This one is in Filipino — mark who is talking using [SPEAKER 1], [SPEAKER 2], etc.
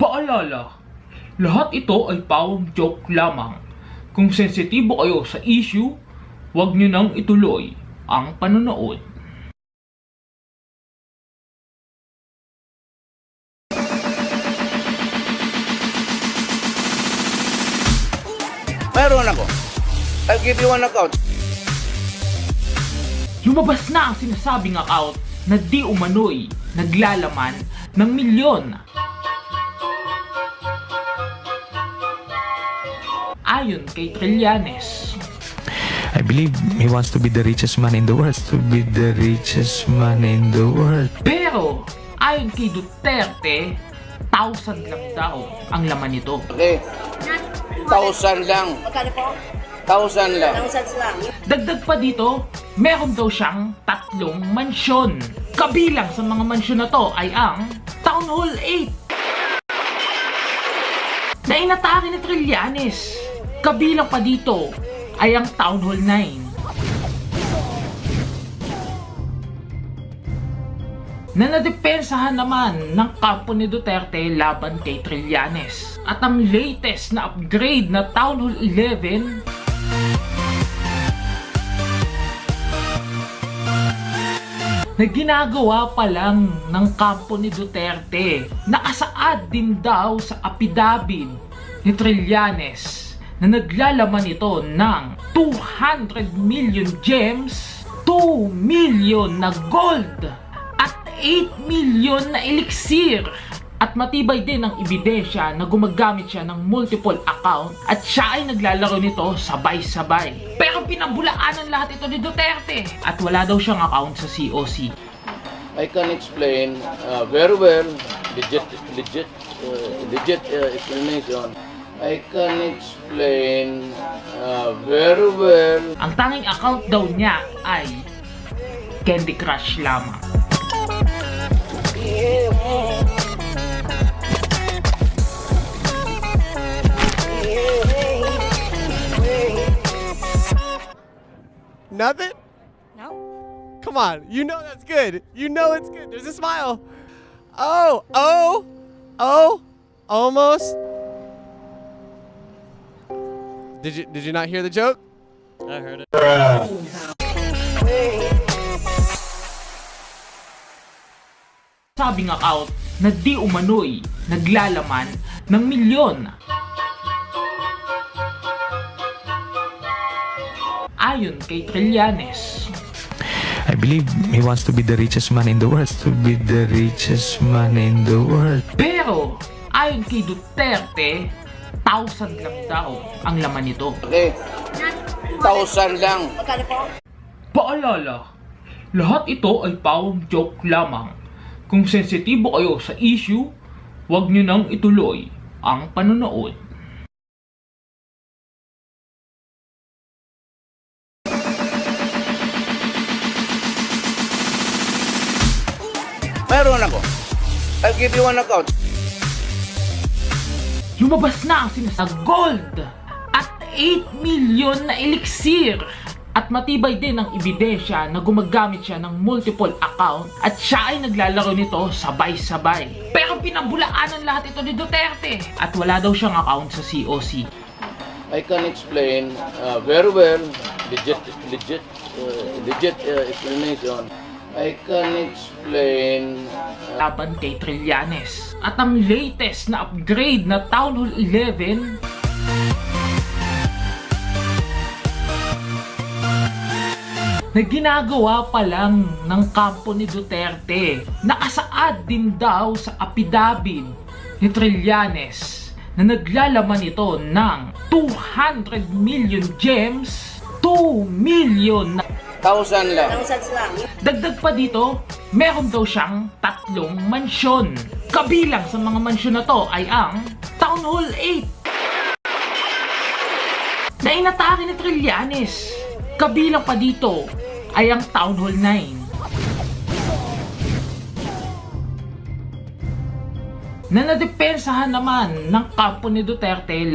[SPEAKER 1] Paalala, lahat ito ay pawang joke lamang. Kung sensitibo kayo sa issue, huwag nyo nang ituloy ang panonood.
[SPEAKER 2] Meron ako. I'll give you one account.
[SPEAKER 1] Lumabas na ang sinasabing account na di umano'y naglalaman ng milyon. Ayon kay Trillanes,
[SPEAKER 3] I believe he wants to be the richest man in the world. To be the richest man in the world.
[SPEAKER 1] Pero, ayon kay Duterte, thousand lang daw ang laman nito.
[SPEAKER 2] Okay? Thousand lang.
[SPEAKER 4] Magkano po?
[SPEAKER 2] Thousand lang.
[SPEAKER 4] Thousands lang.
[SPEAKER 1] Dagdag pa dito, meron daw siyang tatlong mansyon. Kabilang sa mga mansyon na to ay ang Town Hall 8 na inatake ni Trillanes. Kabilang pa dito ay ang Town Hall 9 na nadepensahan naman ng kampo ni Duterte laban kay Trillanes. At ang latest na upgrade na Town Hall 11 na ginagawa pa lang ng kampo ni Duterte. Nakasaad din daw sa apidabid ni Trillanes na naglalaman ito ng 200 million gems, 2 million na gold, at 8 million na elixir. At matibay din ang ebidensya na gumagamit siya ng multiple account at siya ay naglalaro nito sabay-sabay. Pero pinabulaanan lahat ito ni Duterte at wala daw siyang account sa COC.
[SPEAKER 2] I can explain uh, very well, legit, legit, uh, legit uh, explanation. I can explain uh, very well.
[SPEAKER 1] Ang tanging account daw niya ay Candy Crush lamang.
[SPEAKER 5] Nothing?
[SPEAKER 4] No?
[SPEAKER 5] Come on. You know that's good. You know it's good. There's a smile. Oh, oh, oh, almost. Did you did you not hear the joke? I heard it.
[SPEAKER 1] Sabing account na di umano'y naglalaman ng milyon. Ayon kay Trillanes,
[SPEAKER 3] I believe he wants to be the richest man in the world. To be the richest man in the world.
[SPEAKER 1] Pero, ayon kay Duterte, thousand lang daw ang laman nito.
[SPEAKER 2] Okay? Thousand lang.
[SPEAKER 4] Magkano po?
[SPEAKER 1] Paalala, lahat ito ay pawang joke lamang. Kung sensitibo kayo sa issue, huwag nyo nang ituloy ang panonood.
[SPEAKER 2] Meron ako. I'll give you one account.
[SPEAKER 1] Lumabas na ang sinasag gold at 8 million na elixir. At matibay din ang ebidensya na gumagamit siya ng multiple account at siya ay naglalaro nito sabay-sabay. Pero pinabulaanan lahat ito ni Duterte at wala daw siyang account sa COC.
[SPEAKER 2] I can explain uh, very well, legit, legit, uh, legit uh, explanation. I can explain
[SPEAKER 1] laban kay Trillanes. At ang latest na upgrade na Town Hall 11 na ginagawa pa lang ng kampo ni Duterte. Nakasaad din daw sa apidabid ni Trillanes na naglalaman ito ng 200 million gems, 2 million na
[SPEAKER 2] thousand lang.
[SPEAKER 4] Thousands lang.
[SPEAKER 1] Dagdag pa dito, meron daw siyang tatlong mansyon. Kabilang sa mga mansyon na to ay ang Town Hall 8 na inatake ni Trillanes. Kabilang pa dito ay ang Town Hall 9 na nadepensahan naman ng kampo ni Duterte